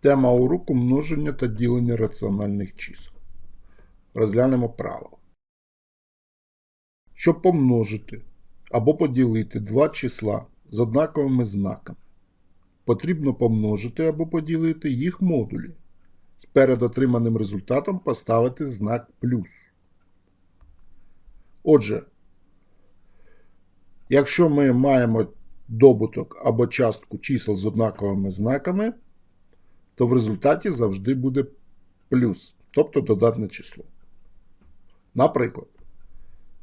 Тема уроку множення та ділення раціональних чисел. Розглянемо правило. Щоб помножити або поділити два числа з однаковими знаками, потрібно помножити або поділити їх модулі. Перед отриманим результатом поставити знак плюс. Отже, якщо ми маємо добуток або частку чисел з однаковими знаками, то в результаті завжди буде плюс, тобто додатне число. Наприклад,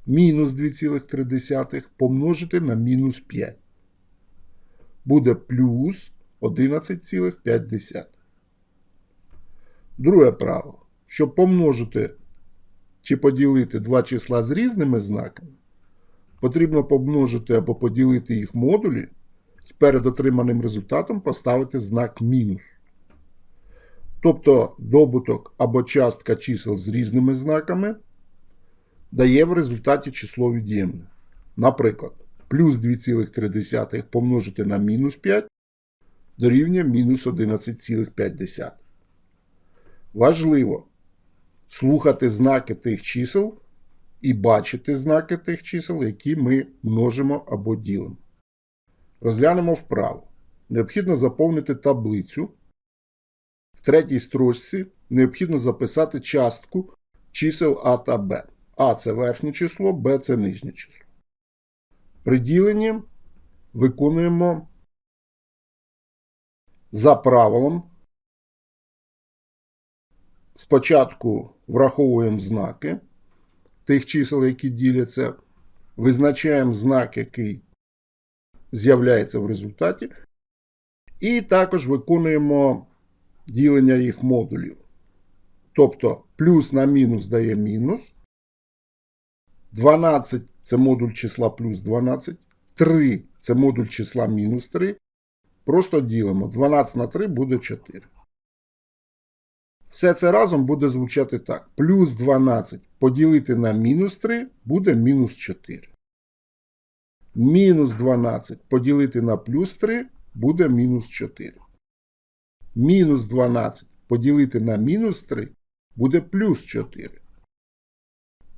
мінус 2,3 помножити на мінус 5. Буде плюс 11,5. Друге правило. Щоб помножити чи поділити два числа з різними знаками, потрібно помножити або поділити їх модулі і перед отриманим результатом поставити знак мінус. Тобто добуток або частка чисел з різними знаками дає в результаті число від'ємне. Наприклад, плюс 2,3 помножити на мінус 5 дорівнює мінус 11,5. Важливо слухати знаки тих чисел і бачити знаки тих чисел, які ми множимо або ділимо. Розглянемо вправо. Необхідно заповнити таблицю. В третій строчці необхідно записати частку чисел А та Б. А це верхнє число, Б це нижнє число. При діленні виконуємо за правилом. Спочатку враховуємо знаки тих чисел, які діляться, визначаємо знак, який з'являється в результаті, і також виконуємо ділення їх модулів. Тобто плюс на мінус дає мінус. 12 це модуль числа плюс 12. 3 це модуль числа мінус 3. Просто ділимо. 12 на 3 буде 4. Все це разом буде звучати так. Плюс 12 поділити на мінус 3 буде мінус 4. Мінус 12 поділити на плюс 3 буде мінус 4. Мінус 12 поділити на мінус 3 буде плюс 4.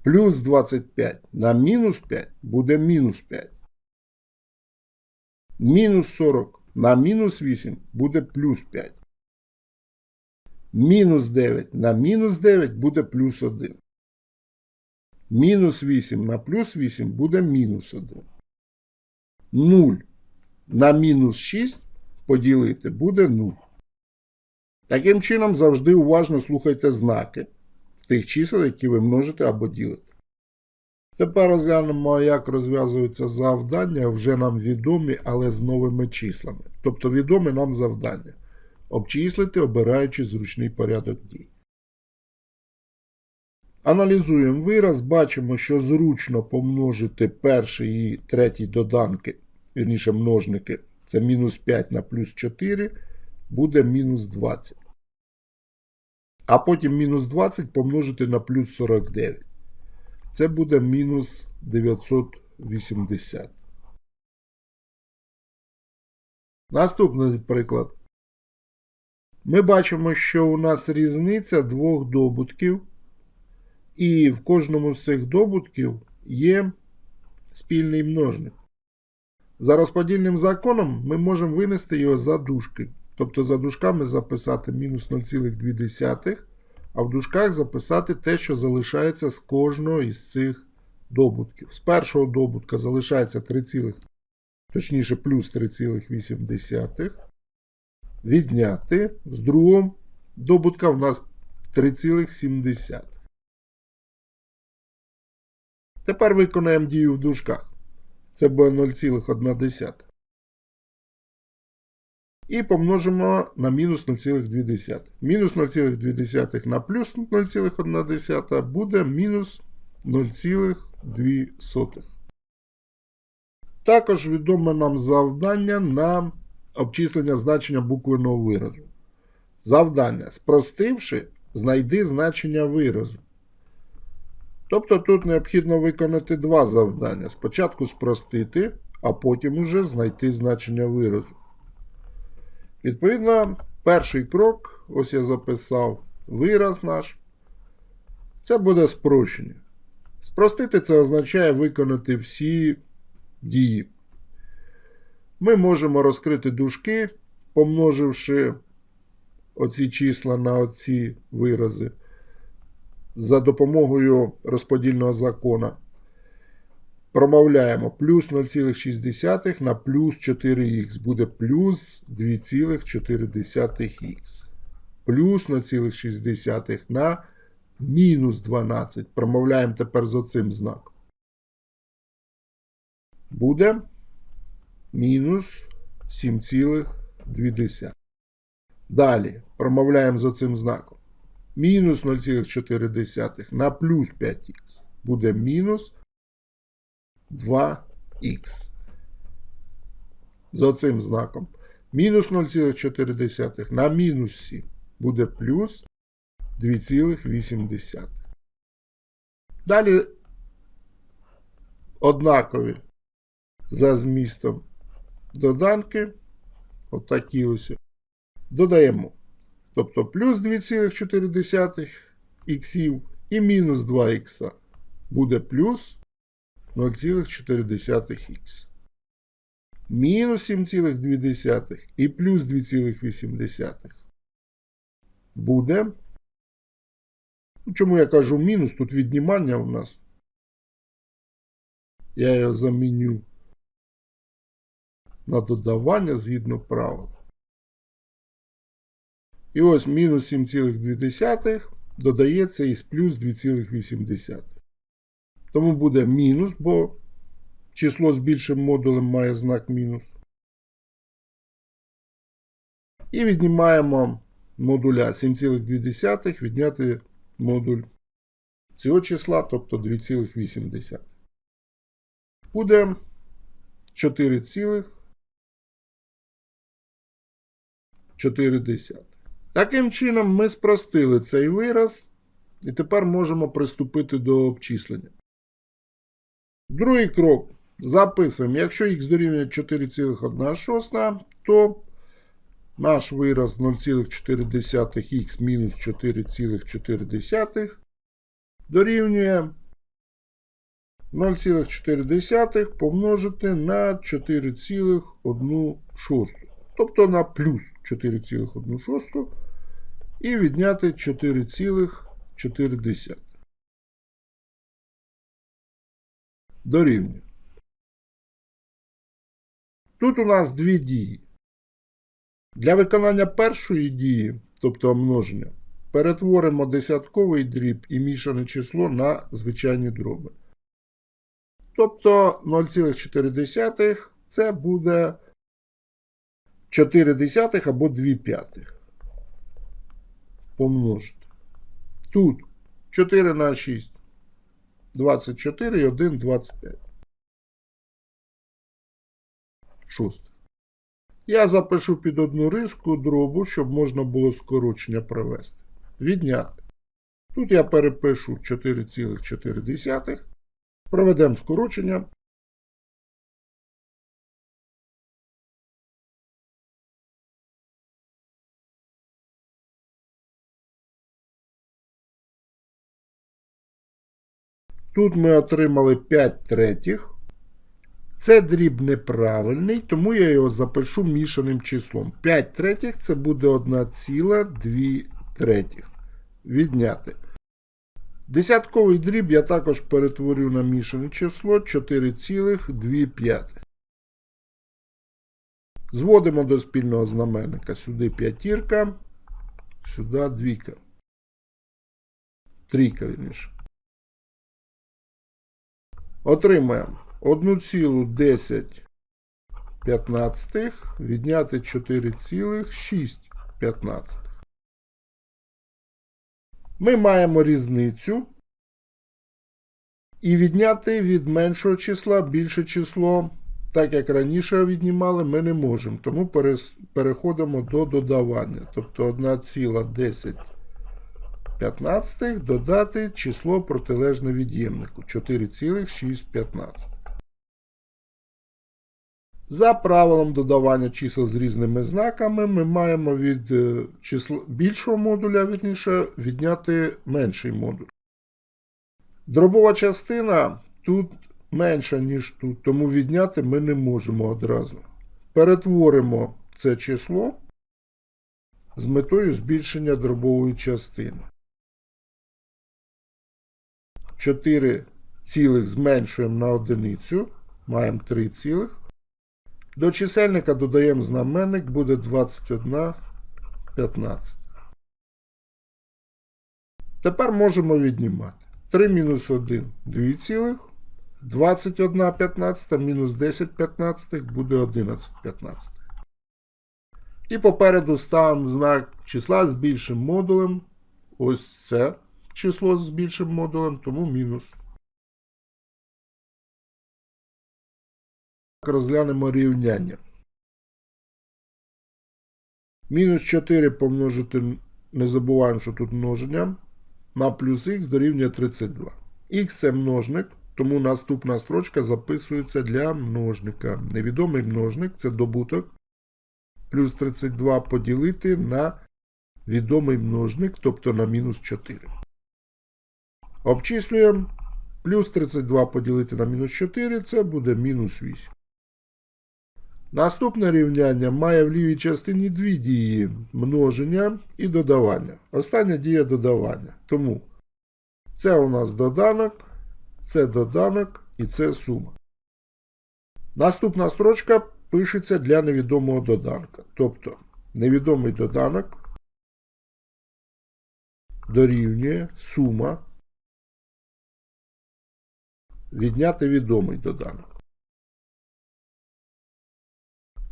Плюс 25 на мінус 5 буде мінус 5. Мінус 40 на мінус 8 буде плюс 5. Мінус 9 на мінус 9 буде плюс 1. Мінус 8 на плюс 8 буде мінус 1. 0 на мінус 6 поділити буде 0. Таким чином, завжди уважно слухайте знаки тих чисел, які ви множите або ділите. Тепер розглянемо, як розв'язуються завдання вже нам відомі, але з новими числами. Тобто відомі нам завдання. Обчислити, обираючи зручний порядок дій. Аналізуємо вираз, бачимо, що зручно помножити перший і третій доданки, вірніше множники, це мінус 5 на плюс 4, буде мінус 20. А потім мінус 20 помножити на плюс 49. Це буде мінус 980. Наступний приклад. Ми бачимо, що у нас різниця двох добутків. І в кожному з цих добутків є спільний множник. За розподільним законом ми можемо винести його за дужки. Тобто за дужками записати мінус 0,2, а в дужках записати те, що залишається з кожного із цих добутків. З першого добутка залишається 3, точніше плюс 3,8. Відняти. З другого добутка в нас 3,7. Тепер виконаємо дію в дужках. Це буде 0,1. І помножимо на мінус 0,2. Мінус 0,2 на плюс 0,1 буде мінус 0,2. Також відоме нам завдання на обчислення значення буквеного виразу. Завдання. Спростивши, знайди значення виразу. Тобто тут необхідно виконати два завдання. Спочатку спростити, а потім уже знайти значення виразу. Відповідно, перший крок, ось я записав вираз наш. Це буде спрощення. Спростити це означає виконати всі дії. Ми можемо розкрити дужки, помноживши оці числа на оці вирази за допомогою розподільного закона. Промовляємо плюс 0,6 на плюс 4х буде плюс 2,4х. Плюс 0,6 на мінус 12. Промовляємо тепер з оцим знаком. Буде мінус 7,2. Далі промовляємо з оцим знаком. Мінус 0,4 на плюс 5х. Буде мінус 2х. З оцим знаком. Мінус 0,4 на мінус 7 буде плюс 2,8. Далі однакові за змістом доданки. Отакі ось. Додаємо. Тобто плюс 2,4 іксів і мінус 2 ікса буде плюс 0,4х. Мінус 7,2 і плюс 2,8 буде. Ну, Чому я кажу мінус? Тут віднімання у нас. Я його заміню на додавання згідно правил. І ось мінус 7,2 додається із плюс 2,8. Тому буде мінус, бо число з більшим модулем має знак мінус. І віднімаємо модуля 7,2 відняти модуль цього числа, тобто 2,8. Буде 4,4. Таким чином, ми спростили цей вираз, і тепер можемо приступити до обчислення. Другий крок. Записуємо, якщо х дорівнює 4,1, то наш вираз 0,4х мінус 4,4 дорівнює 0,4 помножити на 4,1. Тобто на плюс 4,1 і відняти 4,4. Дорівнює. Тут у нас дві дії. Для виконання першої дії, тобто множення, перетворимо десятковий дріб і мішане число на звичайні дроби. Тобто 0,4 це буде 4 десятих або 2 п'ятих. Помножити. Тут 4 на 6. 24 і 1 25. Шосте. Я запишу під одну риску дробу, щоб можна було скорочення провести. Відняти. Тут я перепишу 4,4. Проведемо скорочення. Тут ми отримали 5 третіх. Це дріб неправильний, тому я його запишу мішаним числом. 5 третіх це буде 1,2 третіх. Відняти. Десятковий дріб я також перетворю на мішане число 4,2. Зводимо до спільного знаменника. Сюди п'ятірка, сюди двійка. Трійка, вірніше. Отримаємо 1,10 відняти 4,6. Ми маємо різницю. І відняти від меншого числа більше число, так як раніше віднімали, ми не можемо. Тому переходимо до додавання. Тобто 1,10 15 додати число протилежне від'ємнику 4,615. За правилом додавання чисел з різними знаками ми маємо від е, числа більшого модуля, вірніше, відняти менший модуль. Дробова частина тут менша, ніж тут, тому відняти ми не можемо одразу. Перетворимо це число з метою збільшення дробової частини. 4 цілих зменшуємо на одиницю, маємо 3 цілих. До чисельника додаємо знаменник, буде 21 15. Тепер можемо віднімати. 3 мінус 1 2 цілих. 21 15 мінус 10 15 буде 11 15. І попереду ставимо знак числа з більшим модулем. Ось це число з більшим модулем, тому мінус. Розглянемо рівняння. Мінус 4 помножити, не забуваємо, що тут множення, на плюс х дорівнює 32. Х це множник, тому наступна строчка записується для множника. Невідомий множник це добуток. Плюс 32 поділити на відомий множник, тобто на мінус 4. Обчислюємо. Плюс 32 поділити на мінус 4 це буде мінус 8. Наступне рівняння має в лівій частині дві дії множення і додавання. Остання дія додавання. Тому це у нас доданок, це доданок і це сума. Наступна строчка пишеться для невідомого доданка. Тобто невідомий доданок дорівнює сума відняти відомий доданок.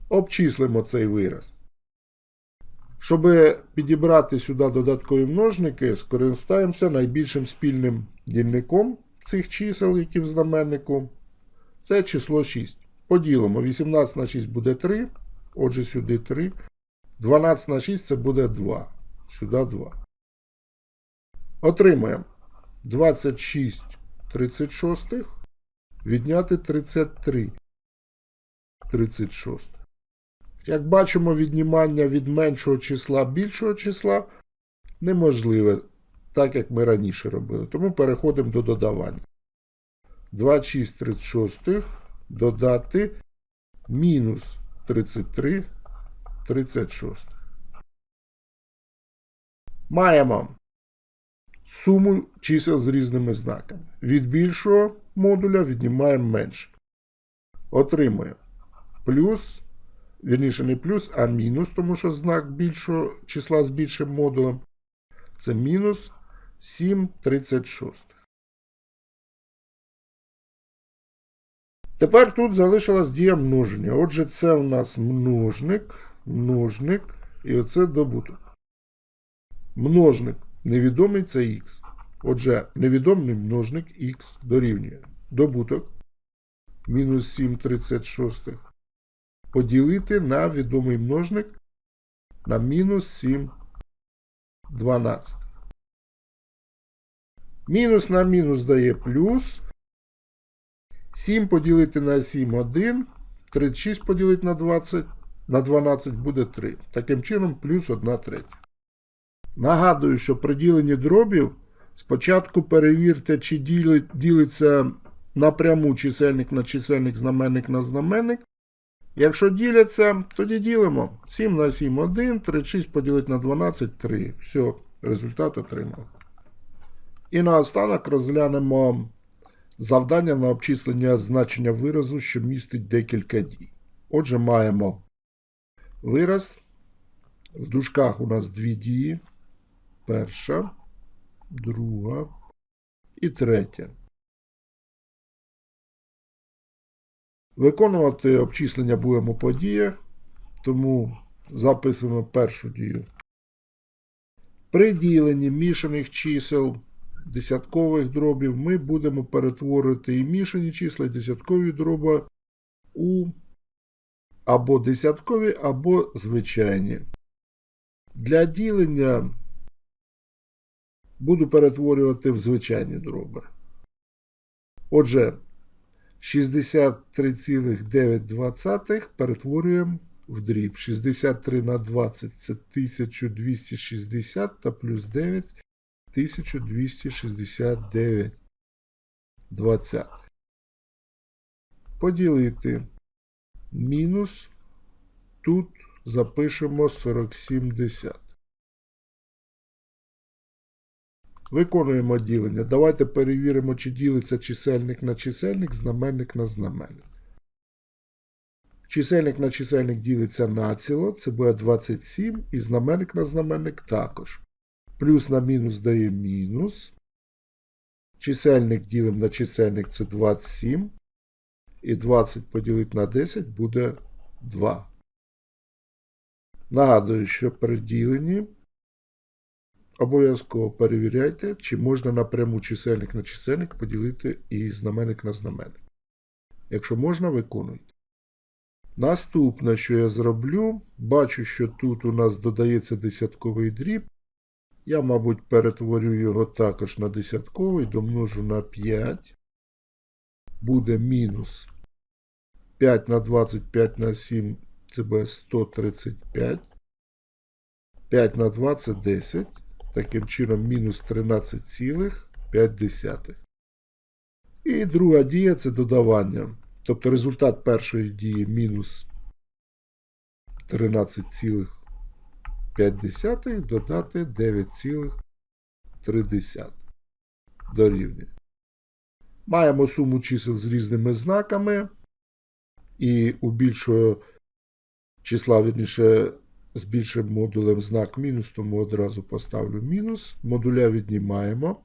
Обчислимо цей вираз. Щоб підібрати сюди додаткові множники, скористаємося найбільшим спільним дільником цих чисел, які в знаменнику. Це число 6. Поділимо. 18 на 6 буде 3. Отже, сюди 3. 12 на 6 це буде 2. Сюди 2. Отримаємо 26 36 відняти 33 36. Як бачимо, віднімання від меншого числа більшого числа неможливе, так як ми раніше робили. Тому переходимо до додавання. 26 36 додати мінус 33 36. Маємо суму чисел з різними знаками. Від більшого модуля віднімаємо менше. Отримуємо плюс, вірніше не плюс, а мінус, тому що знак більшого числа з більшим модулем. Це мінус 7,36. Тепер тут залишилась дія множення. Отже, це у нас множник, множник, і оце добуток. Множник невідомий це х. Отже, невідомий множник х дорівнює добуток мінус 7,36 поділити на відомий множник на мінус 7 12. Мінус на мінус дає плюс. 7 поділити на 7 1. 36 поділити на 20 на 12 буде 3. Таким чином, плюс 1 третя. Нагадую, що при діленні дробів спочатку перевірте, чи ділиться напряму чисельник на чисельник, знаменник на знаменник. Якщо діляться, тоді ділимо 7 на 7 1, 36 поділити на 12 3. Все, результат отримали. І наостанок розглянемо завдання на обчислення значення виразу, що містить декілька дій. Отже, маємо вираз. В дужках у нас дві дії. Перша, друга і третя. Виконувати обчислення будемо по діях, тому записуємо першу дію. При діленні мішаних чисел десяткових дробів ми будемо перетворити і мішані числа, і десяткові дроби у або десяткові, або звичайні. Для ділення буду перетворювати в звичайні дроби. Отже, 63,9 перетворюємо в дріб. 63 на 20 це 1260 та плюс 9 1269 20. Поділити мінус. Тут запишемо 47,10. Виконуємо ділення. Давайте перевіримо, чи ділиться чисельник на чисельник, знаменник на знаменник. Чисельник на чисельник ділиться націло, це буде 27, і знаменник на знаменник також. Плюс на мінус дає мінус. Чисельник ділимо на чисельник це 27. І 20 поділити на 10 буде 2. Нагадую, що при діленні обов'язково перевіряйте, чи можна напряму чисельник на чисельник поділити і знаменник на знаменник. Якщо можна, виконуйте. Наступне, що я зроблю, бачу, що тут у нас додається десятковий дріб. Я, мабуть, перетворю його також на десятковий, домножу на 5. Буде мінус 5 на 25 на 7, це буде 135. 5 на 2 це 10. Таким чином, мінус 13,5. І друга дія це додавання. Тобто результат першої дії мінус 13,5 додати 9,3 дорівнює. Маємо суму чисел з різними знаками. І у більшого числа, вірніше, з більшим модулем знак мінус, тому одразу поставлю мінус. Модуля віднімаємо.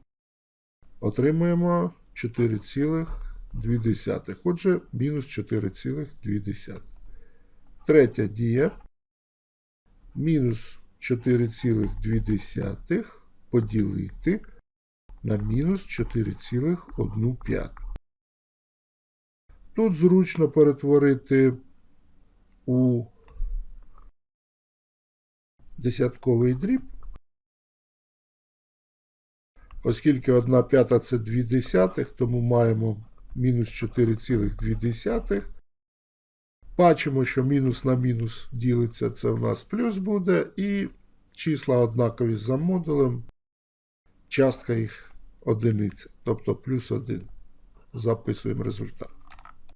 Отримуємо 4,2. Отже, мінус 4,2. Третя дія. Мінус 4,2 поділити на мінус 4,1. Тут зручно перетворити у десятковий дріб. Оскільки 1 п'ята це 2 десятих, тому маємо мінус 4,2. Бачимо, що мінус на мінус ділиться, це в нас плюс буде, і числа однакові за модулем, частка їх одиниця, тобто плюс 1. Записуємо результат.